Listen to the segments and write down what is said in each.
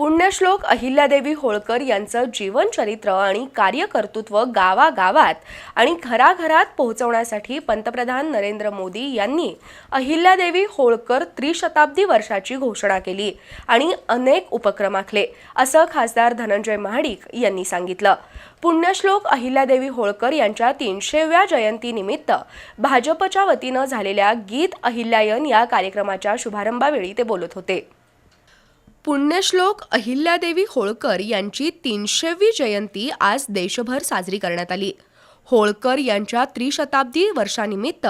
पुण्यश्लोक अहिल्यादेवी होळकर यांचं जीवनचरित्र आणि कार्यकर्तृत्व गावागावात आणि घराघरात पोहोचवण्यासाठी पंतप्रधान नरेंद्र मोदी यांनी अहिल्यादेवी होळकर त्रिशताब्दी वर्षाची घोषणा केली आणि अनेक उपक्रम आखले असं खासदार धनंजय महाडिक यांनी सांगितलं. पुण्यश्लोक अहिल्यादेवी होळकर यांच्या तीनशेव्या जयंतीनिमित्त भाजपच्या वतीनं झालेल्या गीत अहिल्यायन या कार्यक्रमाच्या शुभारंभावेळी ते बोलत होते. पुण्यश्लोक अहिल्यादेवी होळकर यांची तीनशेवी जयंती आज देशभर साजरी करण्यात आली. होळकर यांच्या त्रिशताब्दी वर्षानिमित्त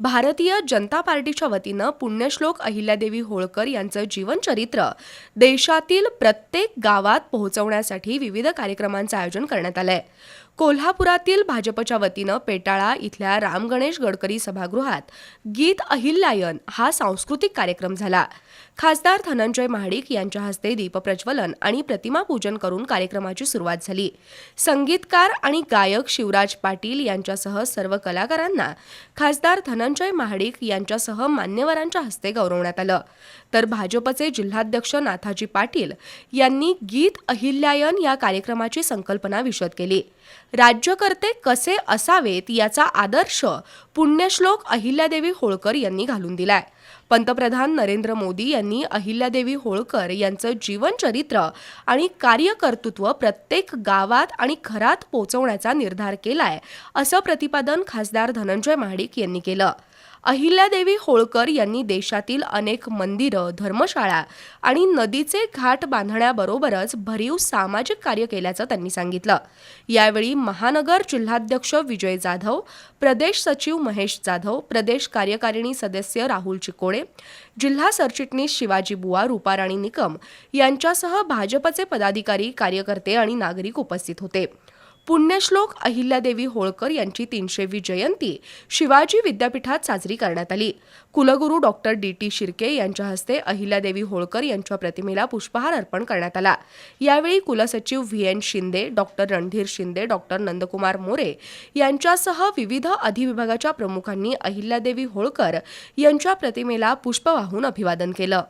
भारतीय जनता पार्टीच्या वतीनं पुण्यश्लोक अहिल्यादेवी होळकर यांचं जीवनचरित्र देशातील प्रत्येक गावात पोहोचवण्यासाठी विविध कार्यक्रमांचं आयोजन करण्यात आलं आहे कोल्हापुरातील भाजपच्या वतीनं पेटाळा इथल्या राम गणेश गडकरी सभागृहात गीत अहिल्यायन हा सांस्कृतिक कार्यक्रम झाला. खासदार धनंजय महाडिक यांच्या हस्ते दीपप्रज्वलन आणि प्रतिमा पूजन करून कार्यक्रमाची सुरुवात झाली. संगीतकार आणि गायक शिवराज पाटील यांच्यासह सर्व कलाकारांना खासदार धनंजय महाडिक यांच्यासह मान्यवरांच्या हस्ते गौरवण्यात आलं. तर भाजपचे जिल्हाध्यक्ष नाथाजी पाटील यांनी गीत अहिल्यायन या कार्यक्रमाची संकल्पना विशद केली. राज्यकर्ते कसे असावेत याचा आदर्श पुण्यश्लोक अहिल्यादेवी होळकर यांनी घालून दिलाय. पंतप्रधान नरेंद्र मोदी यांनी अहिल्यादेवी होळकर यांचं जीवनचरित्र आणि कार्यकर्तृत्व प्रत्येक गावात आणि घरात पोहोचवण्याचा निर्धार केलाय असं प्रतिपादन खासदार धनंजय महाडिक यांनी केलं. अहिल्यादेवी होळकर यांनी देशातील अनेक मंदिरं धर्मशाळा आणि नदीचे घाट बांधण्याबरोबरच भरीव सामाजिक कार्य केल्याचं त्यांनी सांगितलं. यावेळी महानगर जिल्हाध्यक्ष विजय जाधव प्रदेश सचिव महेश जाधव प्रदेश कार्यकारिणी सदस्य राहुल चिकोळे जिल्हा सरचिटणीस शिवाजी बुवा रुपाराणी निकम यांच्यासह भाजपचे पदाधिकारी कार्यकर्ते आणि नागरिक उपस्थित होते. पुण्यश्लोक अहिल्यादेवी होळकर यांची तीनशेवी जयंती शिवाजी विद्यापीठात साजरी करण्यात आली. कुलगुरू डॉक्टर डी टी शिर्के यांच्या हस्ते अहिल्यादेवी होळकर यांच्या प्रतिमेला पुष्पहार अर्पण करण्यात आला. यावेळी कुलसचिव V N Shinde doctor Randhir Shinde doctor Nandkumar More यांच्यासह विविध अधिविभागाच्या प्रमुखांनी अहिल्यादेवी होळकर यांच्या प्रतिमेला पुष्प वाहून अभिवादन केलं.